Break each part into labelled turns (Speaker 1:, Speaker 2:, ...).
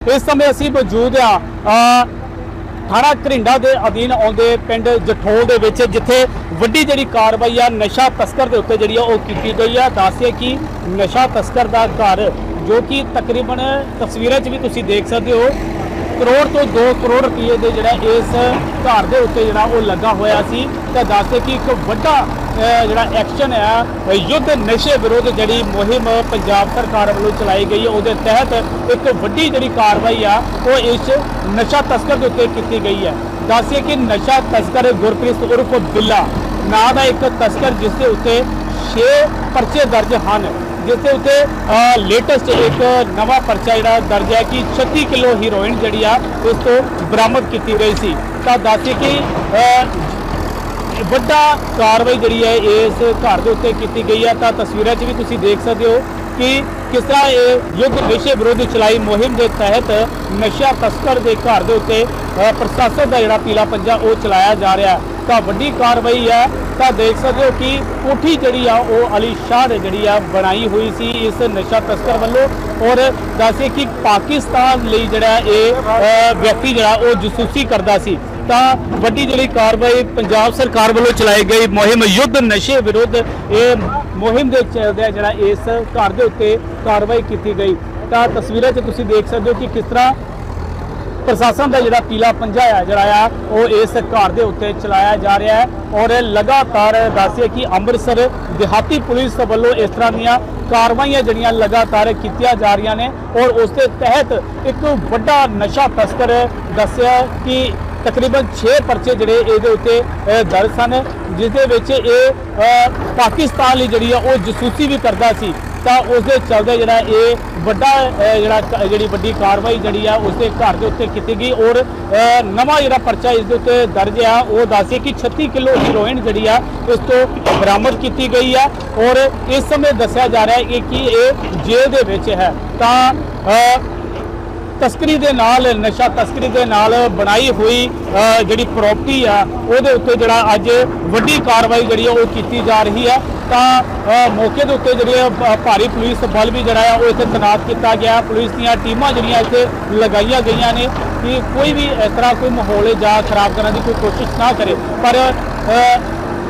Speaker 1: ਇਸ ਸਮੇਂ ਅਸੀਂ ਮੌਜੂਦ ਆ ਥਾਣਾ ਘਰਿੰਡਾ ਦੇ ਅਧੀਨ ਆਉਂਦੇ ਪਿੰਡ ਜਠੋਲ ਦੇ ਵਿੱਚ, ਜਿੱਥੇ ਵੱਡੀ ਜਿਹੜੀ ਕਾਰਵਾਈ ਆ, ਨਸ਼ਾ ਤਸਕਰ ਦੇ ਉੱਤੇ ਜਿਹੜੀ ਆ ਉਹ ਕੀਤੀ ਗਈ ਆ। ਦੱਸਿਆ ਕਿ ਨਸ਼ਾ ਤਸਕਰ ਦਾ ਘਰ ਜੋ ਕਿ ਤਕਰੀਬਨ ਤਸਵੀਰਾਂ 'ਚ ਵੀ ਤੁਸੀਂ ਦੇਖ ਸਕਦੇ ਹੋ ਕਰੋੜ ਤੋਂ 2 ਕਰੋੜ ਰੁਪਏ ਦੇ ਜਿਹੜਾ ਇਸ ਘਰ ਦੇ ਉੱਤੇ ਜਿਹੜਾ ਉਹ ਲੱਗਾ ਹੋਇਆ ਸੀ। ਤਾਂ ਦੱਸਦੇ ਕਿ ਇੱਕ ਵੱਡਾ ਜਿਹੜਾ ਐਕਸ਼ਨ ਹੈ ਯੁੱਧ ਨਸ਼ੇ ਵਿਰੁੱਧ ਜਿਹੜੀ ਮੁਹਿੰਮ ਪੰਜਾਬ ਸਰਕਾਰ ਵੱਲੋਂ ਚਲਾਈ ਗਈ ਹੈ। ਉਹਦੇ ਤਹਿਤ ਇੱਕ ਵੱਡੀ ਜਿਹੜੀ ਕਾਰਵਾਈ ਆ, ਉਹ ਇਸ ਨਸ਼ਾ ਤਸਕਰ ਦੇ ਉੱਤੇ ਕੀਤੀ ਗਈ ਹੈ। ਦੱਸਿए ਕਿ ਨਸ਼ਾ ਤਸਕਰ ਗੁਰਪ੍ਰੀਤ ਉਰਫ ਬਿੱਲਾ, ਨਾਂ ਦਾ ਇੱਕ ਤਸਕਰ ਜਿਸ ਦੇ ਉੱਤੇ 6 ਪਰਚੇ ਦਰਜ ਹਨ। ਜਿਸ ਦੇ ਉੱਤੇ ਲੇਟੈਸਟ ਇੱਕ ਨਵਾਂ ਪਰਚਾ ਜਿਹੜਾ ਦਰਜ ਹੈ ਕਿ 36 ਕਿਲੋ ਹੀਰੋਇਨ ਜਿਹੜੀ ਆ ਉਸ ਤੋਂ ਬਰਾਮਦ ਕੀਤੀ ਗਈ ਸੀ। ਤਾਂ ਦੱਸਿए ਕਿ ਵੱਡਾ ਕਾਰਵਾਈ ਜਿਹੜੀ ਹੈ, ਇਸ ਘਰ ਦੇ ਉੱਤੇ ਕੀਤੀ ਗਈ ਹੈ। ਤਾਂ ਤਸਵੀਰਾਂ 'ਚ ਵੀ ਤੁਸੀਂ ਦੇਖ ਸਕਦੇ ਹੋ ਕਿ ਕਿਸ ਤਰ੍ਹਾਂ ਇਹ ਯੁੱਧ ਨਸ਼ੇ ਵਿਰੋਧੀ ਚਲਾਈ ਮੁਹਿੰਮ ਦੇ ਤਹਿਤ ਨਸ਼ਾ ਤਸਕਰ ਦੇ ਘਰ ਦੇ ਉੱਤੇ ਪ੍ਰਸ਼ਾਸਨ ਦਾ ਜਿਹੜਾ ਪੀਲਾ ਪੰਜਾ ਉਹ ਚਲਾਇਆ ਜਾ ਰਿਹਾ। ਤਾਂ ਵੱਡੀ ਕਾਰਵਾਈ ਹੈ। ਤਾਂ ਦੇਖ ਸਕਦੇ ਹੋ ਕਿ ਕੋਠੀ ਜਿਹੜੀ ਆ, ਉਹ ਅਲੀ ਸ਼ਾਹ ਨੇ ਜਿਹੜੀ ਆ ਬਣਾਈ ਹੋਈ ਸੀ ਇਸ ਨਸ਼ਾ ਤਸਕਰ ਵੱਲੋਂ। ਔਰ ਦੱਸੇ ਕਿ ਪਾਕਿਸਤਾਨ ਲਈ ਜਿਹੜਾ ਇਹ ਵਿਅਕਤੀ ਜਿਹੜਾ, ਉਹ ਜਸੂਸੀ ਕਰਦਾ ਸੀ। ਤਾਂ ਵੱਡੀ ਜਿਹੜੀ ਕਾਰਵਾਈ ਪੰਜਾਬ ਸਰਕਾਰ ਵੱਲੋਂ ਚਲਾਈ ਗਈ। ਮੁਹਿੰਮ ਯੁੱਧ ਨਸ਼ੇ ਵਿਰੁੱਧ ਇਹ ਮੁਹਿੰਮ ਦੇ ਚੱਲਦਿਆਂ ਜਿਹੜਾ ਇਸ ਘਰ ਦੇ ਉੱਤੇ ਕਾਰਵਾਈ ਕੀਤੀ ਗਈ। ਤਾਂ ਤਸਵੀਰਾਂ 'ਚ ਤੁਸੀਂ ਦੇਖ ਸਕਦੇ ਹੋ ਕਿ ਕਿਸ ਤਰ੍ਹਾਂ ਪ੍ਰਸ਼ਾਸਨ ਦਾ ਜਿਹੜਾ ਪੀਲਾ ਪੰਜਾ ਆ, ਜਿਹੜਾ ਆ, ਉਹ ਇਸ ਘਰ ਦੇ ਉੱਤੇ ਚਲਾਇਆ ਜਾ ਰਿਹਾ ਹੈ ਔਰ ਲਗਾਤਾਰ ਦੱਸਿਆ ਕਿ ਅੰਮ੍ਰਿਤਸਰ ਦਿਹਾਤੀ ਪੁਲਿਸ ਵੱਲੋਂ ਇਸ ਤਰ੍ਹਾਂ ਦੀਆਂ ਕਾਰਵਾਈਆਂ ਜਿਹੜੀਆਂ ਲਗਾਤਾਰ ਕੀਤੀਆਂ ਜਾ ਰਹੀਆਂ ਨੇ ਔਰ ਉਸ ਦੇ ਤਹਿਤ ਇੱਕ ਵੱਡਾ ਨਸ਼ਾ ਤਸਕਰ ਦੱਸਿਆ ਕਿ ਤਕਰੀਬਨ 6 ਪਰਚੇ ਜਿਹੜੇ ਇਹਦੇ ਉੱਤੇ ਦਰਜ ਸਨ, ਜਿਸ ਦੇ ਵਿੱਚ ਇਹ ਪਾਕਿਸਤਾਨ ਲਈ ਜਿਹੜੀ ਆ ਉਹ ਜਸੂਸੀ ਵੀ ਕਰਦਾ ਸੀ। ਤਾਂ ਉਸ ਦੇ ਚੱਲਦੇ ਜਿਹੜਾ ਇਹ ਵੱਡਾ ਜਿਹੜਾ ਜਿਹੜੀ ਵੱਡੀ ਕਾਰਵਾਈ ਜਿਹੜੀ ਆ ਉਸ ਦੇ ਘਰ ਦੇ ਉੱਤੇ ਕੀਤੀ ਗਈ ਔਰ ਨਵਾਂ ਜਿਹੜਾ ਪਰਚਾ ਇਸ ਦੇ ਉੱਤੇ ਦਰਜ ਆ, ਉਹ ਦੱਸਦੀ ਕਿ 36 ਕਿਲੋ ਹੀਰੋਇਨ ਜਿਹੜੀ ਆ, ਇਸ ਤੋਂ ਬਰਾਮਦ ਕੀਤੀ ਗਈ ਆ ਔਰ ਇਸ ਸਮੇਂ ਦੱਸਿਆ ਜਾ ਰਿਹਾ ਹੈ ਕਿ ਇਹ ਜੇਲ੍ਹ ਦੇ ਵਿੱਚ ਹੈ। ਤਾਂ ਤਸਕਰੀ ਦੇ ਨਾਲ, ਨਸ਼ਾ ਤਸਕਰੀ ਦੇ ਨਾਲ ਬਣਾਈ ਹੋਈ ਜਿਹੜੀ ਪ੍ਰਾਪਰਟੀ ਆ, ਉਹਦੇ ਉੱਤੇ ਜਿਹੜਾ ਅੱਜ ਵੱਡੀ ਕਾਰਵਾਈ ਜਿਹੜੀ ਆ, ਉਹ ਕੀਤੀ ਜਾ ਰਹੀ ਹੈ ਤਾਂ ਮੌਕੇ ਦੇ ਉੱਤੇ ਜਿਹੜੇ ਭਾਰੀ ਪੁਲਿਸ ਬਲ ਵੀ ਜਿਹੜਾ ਆ, ਉਹ ਇੱਥੇ ਤੈਨਾਤ ਕੀਤਾ ਗਿਆ। ਪੁਲਿਸ ਦੀਆਂ ਟੀਮਾਂ ਜਿਹੜੀਆਂ ਇੱਥੇ ਲਗਾਈਆਂ ਗਈਆਂ ਨੇ ਕਿ ਕੋਈ ਵੀ ਇਸ ਤਰ੍ਹਾਂ ਕੋਈ ਮਾਹੌਲ ਜਾਂ ਖਰਾਬ ਕਰਨ ਦੀ ਕੋਈ ਕੋਸ਼ਿਸ਼ ਨਾ ਕਰੇ। ਪਰ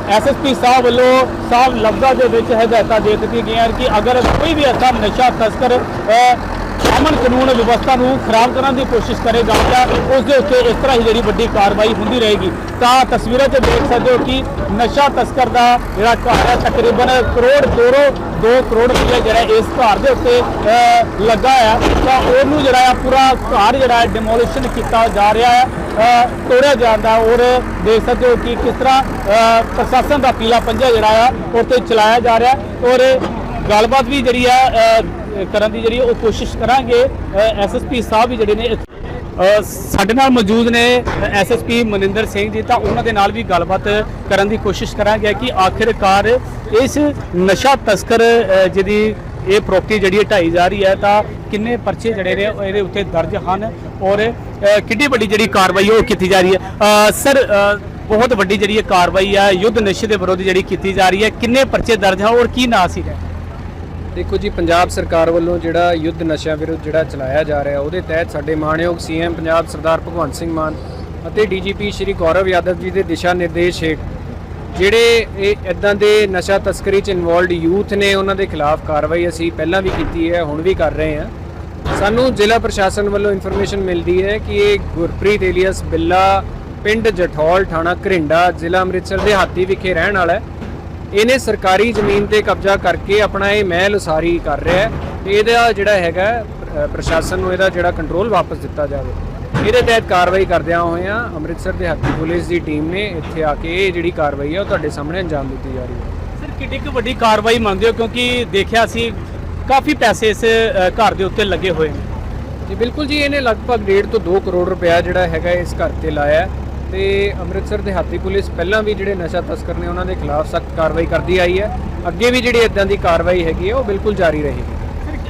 Speaker 1: ਐਸਐਸਪੀ ਸਾਹਿਬ ਵੱਲੋਂ ਸਾਹਿਬ ਲਫ਼ਜ਼ਾਂ ਦੇ ਵਿੱਚ ਹਦਾਇਤਾਂ ਦੇ ਦਿੱਤੀਆਂ ਗਈਆਂ ਕਿ ਅਗਰ ਕੋਈ ਵੀ ਐਸਾ ਨਸ਼ਾ ਤਸਕਰ ਅਮਨ ਕਾਨੂੰਨ ਵਿਵਸਥਾ ਨੂੰ ਖਰਾਬ ਕਰਨ ਦੀ ਕੋਸ਼ਿਸ਼ ਕਰੇਗਾ ਤਾਂ ਉਸ ਦੇ ਉੱਤੇ ਇਸ ਤਰ੍ਹਾਂ ਹੀ ਜਿਹੜੀ ਵੱਡੀ ਕਾਰਵਾਈ ਹੁੰਦੀ ਰਹੇਗੀ। ਤਾਂ ਤਸਵੀਰਾਂ 'ਚ ਦੇਖ ਸਕਦੇ ਹੋ ਕਿ ਨਸ਼ਾ ਤਸਕਰ ਦਾ ਜਿਹੜਾ ਘਰ ਹੈ, ਤਕਰੀਬਨ ਕਰੋੜ ਦੋਰੋ 2 ਕਰੋੜ ਰੁਪਏ ਜਿਹੜਾ ਇਸ ਘਰ ਦੇ ਉੱਤੇ ਲੱਗਾ ਆ। ਤਾਂ ਉਹਨੂੰ ਜਿਹੜਾ ਆ ਪੂਰਾ ਘਰ ਜਿਹੜਾ ਡਿਮੋਲਿਸ਼ਨ ਕੀਤਾ ਜਾ ਰਿਹਾ ਹੈ ਤੋੜਿਆ ਜਾਂਦਾ ਔਰ ਦੇਖ ਸਕਦੇ ਹੋ ਕਿ ਕਿਸ ਤਰ੍ਹਾਂ ਪ੍ਰਸ਼ਾਸਨ ਦਾ ਪੀਲਾ ਪੰਜਾ ਜਿਹੜਾ ਆ ਉਹ ਚਲਾਇਆ ਜਾ ਰਿਹਾ। ਔਰ ਗੱਲਬਾਤ ਵੀ ਜਿਹੜੀ ਆ ਕਰਨ ਦੀ ਜਿਹੜੀ ਉਹ ਕੋਸ਼ਿਸ਼ ਕਰਾਂਗੇ। ਐਸਐਸਪੀ ਸਾਹਿਬ ਵੀ ਜਿਹੜੇ ਨੇ ਸਾਡੇ ਨਾਲ ਮੌਜੂਦ ਨੇ ਐਸਐਸਪੀ ਮਨਿੰਦਰ ਸਿੰਘ ਜੀ। ਤਾਂ ਉਹਨਾਂ ਦੇ ਨਾਲ ਵੀ ਗੱਲਬਾਤ ਕਰਨ ਦੀ ਕੋਸ਼ਿਸ਼ ਕਰਾਂਗੇ ਕਿ ਆਖਿਰਕਾਰ ਇਸ ਨਸ਼ਾ ਤਸਕਰ ਜਿਹਦੀ ਇਹ ਪ੍ਰਾਪਰਟੀ ਜਿਹੜੀ ਢਾਈ ਜਾ ਰਹੀ ਹੈ ਤਾਂ ਕਿੰਨੇ ਪਰਚੇ ਜਿਹੜੇ ਨੇ ਇਹਦੇ ਉੱਤੇ ਦਰਜ ਹਨ ਔਰ ਅ, ਕਿੱਡੀ ਵੱਡੀ ਜਿਹੜੀ ਕਾਰਵਾਈ ਉਹ ਕੀਤੀ ਜਾ ਰਹੀ ਹੈ। ਸਰ ਬਹੁਤ ਵੱਡੀ ਜਿਹੜੀ ਇਹ ਕਾਰਵਾਈ ਹੈ ਯੁੱਧ ਨਸ਼ੇ ਦੇ ਵਿਰੁੱਧ ਜਿਹੜੀ ਕੀਤੀ ਜਾ ਰਹੀ ਹੈ ਕਿੰਨੇ ਪਰਚੇ ਦਰਜ ਹਨ ਔਰ ਕੀ ਨਾਂ ਸੀ
Speaker 2: ਦੇਖੋ ਜੀ, ਪੰਜਾਬ ਸਰਕਾਰ ਵੱਲੋਂ ਜਿਹੜਾ ਯੁੱਧ ਨਸ਼ਿਆਂ ਵਿਰੁੱਧ ਜਿਹੜਾ ਚਲਾਇਆ ਜਾ ਰਿਹਾ, ਉਹਦੇ ਤਹਿਤ ਸਾਡੇ ਮਾਣਯੋਗ ਸੀਐਮ ਪੰਜਾਬ ਸਰਦਾਰ ਭਗਵੰਤ ਸਿੰਘ ਮਾਨ ਅਤੇ ਡੀਜੀਪੀ ਸ਼੍ਰੀ ਗੌਰਵ ਯਾਦਵ ਜੀ ਦੇ ਦਿਸ਼ਾ ਨਿਰਦੇਸ਼ ਹੇਠ ਜਿਹੜੇ ਇਹ ਇਦਾਂ ਦੇ ਨਸ਼ਾ ਤਸਕਰੀ 'ਚ ਇਨਵੋਲਡ ਯੂਥ ਨੇ, ਉਹਨਾਂ ਦੇ ਖਿਲਾਫ ਕਾਰਵਾਈ ਅਸੀਂ ਪਹਿਲਾਂ ਵੀ ਕੀਤੀ ਹੈ, ਹੁਣ ਵੀ ਕਰ ਰਹੇ ਹਾਂ। ਸਾਨੂੰ ਜ਼ਿਲ੍ਹਾ ਪ੍ਰਸ਼ਾਸਨ ਵੱਲੋਂ ਇਨਫੋਰਮੇਸ਼ਨ ਮਿਲਦੀ ਹੈ ਕਿ ਇਹ ਗੁਰਪ੍ਰੀਤ ਏਲੀਅਸ ਬਿੱਲਾ ਪਿੰਡ ਜਠੌਲ ਥਾਣਾ ਘਰਿੰਡਾ, ਜ਼ਿਲ੍ਹਾ ਅੰਮ੍ਰਿਤਸਰ ਦੇ ਹਾਤੀ ਵਿਖੇ ਰਹਿਣ ਵਾਲਾ ਹੈ। ਇਹਨੇ ਸਰਕਾਰੀ ਜ਼ਮੀਨ ਤੇ ਕਬਜ਼ਾ ਕਰਕੇ ਆਪਣਾ ਇਹ ਮਹਿਲ ਉਸਾਰੀ ਕਰ ਰਿਹਾ ਹੈ ਤੇ ਇਹਦਾ ਜਿਹੜਾ ਹੈਗਾ ਪ੍ਰਸ਼ਾਸਨ ਨੂੰ ਇਹਦਾ ਜਿਹੜਾ ਕੰਟਰੋਲ ਵਾਪਸ ਦਿੱਤਾ ਜਾਵੇ। ਇਹਦੇ ਤਹਿਤ ਕਾਰਵਾਈ ਕਰਦਿਆਂ ਹੋਇਆਂ ਅੰਮ੍ਰਿਤਸਰ ਦੇ ਹਾਤੀ ਪੁਲਿਸ ਦੀ ਟੀਮ ਨੇ ਇੱਥੇ ਆ ਕੇ ਇਹ ਜਿਹੜੀ ਕਾਰਵਾਈ ਹੈ ਉਹ ਤੁਹਾਡੇ ਸਾਹਮਣੇ ਅੰਜਾਮ ਦਿੱਤੀ ਜਾ ਰਹੀ ਹੈ।
Speaker 1: ਸਰ ਕਿੱਡੀ ਕੁ ਵੱਡੀ ਕਾਰਵਾਈ ਮੰਨਦੇ ਹੋ? ਕਿਉਂਕਿ ਦੇਖਿਆ ਸੀ ਕਾਫੀ ਪੈਸੇ ਇਸ ਘਰ ਦੇ ਉੱਤੇ ਲੱਗੇ ਹੋਏ ਨੇ।
Speaker 2: ਜੀ ਬਿਲਕੁਲ ਜੀ ਇਹਨੇ ਲਗਭਗ 1.5 ਤੋਂ 2 ਕਰੋੜ ਰੁਪਇਆ ਜਿਹੜਾ ਹੈਗਾ ਇਸ ਘਰ ਤੇ ਲਾਇਆ ਹੈ। ਤੇ ਅੰਮ੍ਰਿਤਸਰ ਦੇ ਹਾਤੀ ਪੁਲਿਸ ਪਹਿਲਾਂ ਵੀ ਜਿਹੜੇ ਨਸ਼ਾ ਤਸਕਰ ਨੇ ਉਹਨਾਂ ਦੇ ਖਿਲਾਫ ਸਖਤ ਕਾਰਵਾਈ ਕਰਦੀ ਆਈ ਹੈ। ਅੱਗੇ ਵੀ ਜਿਹੜੀ ਇਦਾਂ ਦੀ ਕਾਰਵਾਈ ਹੈਗੀ ਹੈ ਉਹ ਬਿਲਕੁਲ ਜਾਰੀ ਰਹੇਗੀ।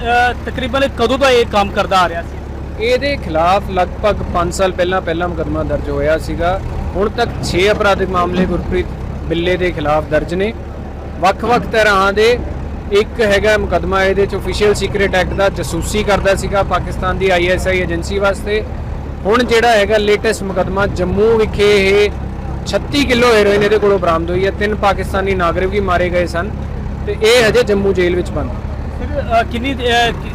Speaker 1: ਸਰ ਤਕਰੀਬਨ ਕਦੋਂ ਦਾ ਇਹ ਕੰਮ ਕਰਦਾ ਆ ਰਿਹਾ ਸੀ?
Speaker 2: ਇਹਦੇ ਖਿਲਾਫ ਲਗਭਗ 5 ਸਾਲ ਪਹਿਲਾਂ ਪਹਿਲਾ ਮੁਕੱਦਮਾ ਦਰਜ ਹੋਇਆ ਸੀਗਾ। ਹੁਣ ਤੱਕ 6 ਅਪਰਾਧਿਕ ਮਾਮਲੇ ਗੁਰਪ੍ਰੀਤ ਬਿੱਲੇ ਦੇ ਖਿਲਾਫ ਦਰਜ ਨੇ। ਵੱਖ-ਵੱਖ ਤਰ੍ਹਾਂ ਦੇ ਇੱਕ ਹੈਗਾ ਮੁਕਦਮਾ ਇਹਦੇ ਚ ਅਫੀਸ਼ੀਅਲ ਸੀਕ੍ਰੀਟ ਐਕਟ ਦਾ ਜਸੂਸੀ ਕਰਦਾ ਸੀਗਾ ਪਾਕਿਸਤਾਨ ਦੀ ਆਈਐਸਆਈ ਏਜੰਸੀ ਵਾਸਤੇ। ਹੁਣ ਜਿਹੜਾ ਹੈਗਾ ਲੇਟੈਸਟ ਮੁਕਦਮਾ ਜੰਮੂ ਵਿਖੇ ਇਹ 36 ਕਿਲੋ ਹੈਰੋਇਨ ਇਹਦੇ ਕੋਲੋਂ ਬਰਾਮਦ ਹੋਈ ਹੈ। ਤਿੰਨ ਪਾਕਿਸਤਾਨੀ ਨਾਗਰਿਕ ਵੀ ਮਾਰੇ ਗਏ ਸਨ ਤੇ ਇਹ ਹਜੇ ਜੰਮੂ ਜੇਲ੍ਹ ਵਿੱਚ ਬੰਦ।
Speaker 1: ਕਿੰਨੀ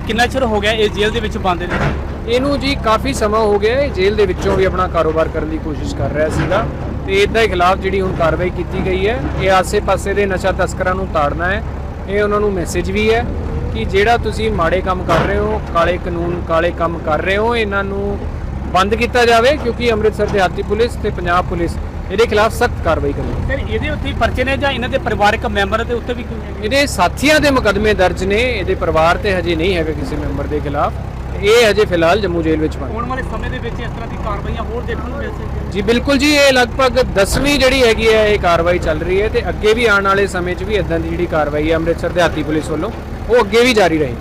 Speaker 1: ਕਿੰਨਾ ਚਿਰ ਹੋ ਗਿਆ ਇਹ ਜੇਲ੍ਹ ਦੇ ਵਿੱਚ ਬੰਦ ਨੇ
Speaker 2: ਇਹਨੂੰ ਜੀ ਕਾਫੀ ਸਮਾਂ ਹੋ ਗਿਆ ਇਹ ਜੇਲ੍ਹ ਦੇ ਵਿੱਚੋਂ ਵੀ ਆਪਣਾ ਕਾਰੋਬਾਰ ਕਰਨ ਦੀ ਕੋਸ਼ਿਸ਼ ਕਰ ਰਿਹਾ ਸੀਗਾ ਤੇ ਇਦਾਂ ਦੇ ਖਿਲਾਫ ਜਿਹੜੀ ਹੁਣ ਕਾਰਵਾਈ ਕੀਤੀ ਗਈ ਹੈ ਇਹ ਆਸੇ-ਪਾਸੇ ਦੇ ਨਸ਼ਾ ਤਸਕਰਾਂ ਨੂੰ ਤਾੜਨਾ ਹੈ। ਇਹ ਉਹਨਾਂ ਨੂੰ ਮੈਸੇਜ ਵੀ ਹੈ ਕਿ ਜਿਹੜਾ ਤੁਸੀਂ ਮਾੜੇ ਕੰਮ ਕਰ ਰਹੇ ਹੋ ਕਾਲੇ ਕਾਨੂੰਨ ਕਾਲੇ ਕੰਮ ਕਰ ਰਹੇ ਹੋ ਇਹਨਾਂ ਨੂੰ ਬੰਦ ਕੀਤਾ ਜਾਵੇ ਕਿਉਂਕਿ ਅੰਮ੍ਰਿਤਸਰ ਦਿਹਾਤੀ ਪੁਲਿਸ ਤੇ ਪੰਜਾਬ ਪੁਲਿਸ ਇਹਦੇ ਖਿਲਾਫ ਸਖਤ ਕਾਰਵਾਈ ਕਰੇਗੀ
Speaker 1: ਫਿਰ ਇਹਦੇ ਉੱਤੇ ਪਰਚੇ ਨੇ ਜਾਂ ਇਹਨਾਂ ਦੇ ਪਰਿਵਾਰਕ ਮੈਂਬਰ ਦੇ ਉੱਤੇ ਵੀ?
Speaker 2: ਇਹਦੇ ਸਾਥੀਆਂ ਦੇ ਮੁਕੱਦਮੇ ਦਰਜ ਨੇ ਇਹਦੇ ਪਰਿਵਾਰ ਤੇ ਹਜੇ ਨਹੀਂ ਹੈਗਾ ਕਿਸੇ ਮੈਂਬਰ ਦੇ ਖਿਲਾਫ। ਇਹ ਹਜੇ ਫਿਲਹਾਲ ਜੰਮੂ ਜੇਲ੍ਹ ਵਿੱਚ ਬੰਦ।
Speaker 1: ਆਉਣ ਵਾਲੇ ਸਮੇਂ ਦੇ ਵਿੱਚ ਇਸ ਤਰ੍ਹਾਂ ਦੀ ਕਾਰਵਾਈਆਂ ਹੋਰ ਦੇਖਣ ਨੂੰ ਮਿਲ ਸਕਦੀਆਂ
Speaker 2: ਜੀ ਬਿਲਕੁਲ ਜੀ ਇਹ ਲਗਭਗ 10ਵੀਂ ਜਿਹੜੀ ਹੈਗੀ ਹੈ ਇਹ ਕਾਰਵਾਈ ਚੱਲ ਰਹੀ ਹੈ ਤੇ ਅੱਗੇ ਵੀ ਆਉਣ ਵਾਲੇ ਸਮੇਂ 'ਚ ਵੀ ਇਦਾਂ ਦੀ ਜਿਹੜੀ ਕਾਰਵਾਈ ਹੈ ਅੰਮ੍ਰਿਤਸਰ ਦਿਹਾਤੀ ਪੁਲਿਸ ਵੱਲੋਂ ਉਹ ਅੱਗੇ ਵੀ ਜਾਰੀ ਰਹੇਗੀ।